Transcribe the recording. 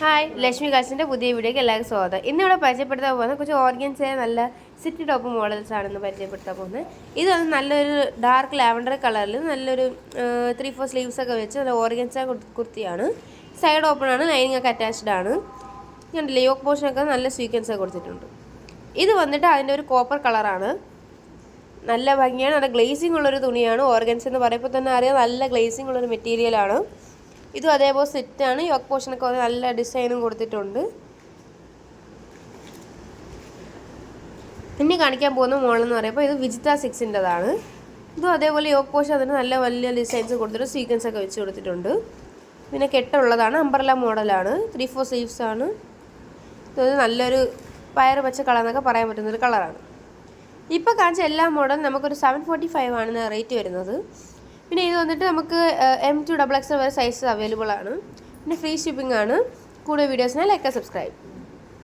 Hi Lakshmi കാശിന്റെ പുതിയ വീഡിയോക്ക് എല്ലാവർക്കും സ്വാഗതം. ഇന്നിവിടെ പരിചയപ്പെടുത്താൻ പോകുന്നത് കുറച്ച് ഓർഗൻസിലെ നല്ല സിറ്റി ടോപ്പ് മോഡൽസ് ആണെന്ന് പരിചയപ്പെടുത്താൻ പോകുന്നത്. ഇത് വന്ന് നല്ലൊരു ഡാർക്ക് ലാവൻഡർ കളറിൽ നല്ലൊരു ത്രീ ഫോർ സ്ലീവ്സ് ഒക്കെ വെച്ച് നല്ല ഓർഗൻസ കുർത്തിയാണ്. സൈഡ് ഓപ്പൺ ആണ് ലൈനിങ് ഒക്കെ അറ്റാച്ച്ഡ് ആണ്. കണ്ടില്ലേ യോക്ക് പോർഷനൊക്കെ നല്ല സ്വീക്വൻസ് ഒക്കെ കൊടുത്തിട്ടുണ്ട്. ഇത് വന്നിട്ട് അതിന്റെ ഒരു കോപ്പർ കളറാണ് നല്ല ഭംഗിയാണ് നല്ല ഗ്ലേസിംഗ് ഉള്ളൊരു തുണിയാണ്. ഓർഗൻസ് എന്ന് പറയുമ്പോൾ തന്നെ അറിയാം നല്ല ഗ്ലേസിംഗ് ഉള്ളൊരു മെറ്റീരിയലാണ് ഇതും അതേപോലെ സെറ്റാണ്. യോക്ക് പോർഷനൊക്കെ നല്ല ഡിസൈനും കൊടുത്തിട്ടുണ്ട്. ഇനി കാണിക്കാൻ പോകുന്ന മോളെന്ന് പറയുമ്പോൾ ഇത് വിജിത സിക്സിന്റെതാണ്. ഇതും അതേപോലെ യോക്ക് പോർഷൻ അതിന് നല്ല വലിയ ഡിസൈൻസ് കൊടുത്തിട്ട് സീക്വൻസ് ഒക്കെ വെച്ച് കൊടുത്തിട്ടുണ്ട്. പിന്നെ കെട്ടുള്ളതാണ്. അമ്പർല മോഡലാണ് ത്രീ ഫോർ സ്ലീവ്സ് ആണ്. ഇത് നല്ലൊരു പയർ പച്ച കളർ എന്നൊക്കെ പറയാൻ പറ്റുന്നൊരു കളറാണ് ഇപ്പോൾ കാണിച്ച എല്ലാ മോഡലും നമുക്കൊരു സെവൻ ഫോർട്ടി ഫൈവ് ആണ് റേറ്റ് വരുന്നത്. പിന്നെ ഇത് വന്നിട്ട് നമുക്ക് എം ടു ഡബിൾ എക്സ് വരെ സൈസ് അവൈലബിൾ ആണ്. പിന്നെ ഫ്രീ ഷിപ്പിംഗ് ആണ്. കൂടുതൽ വീഡിയോസിനെ ലൈക്ക് സബ്സ്ക്രൈബ്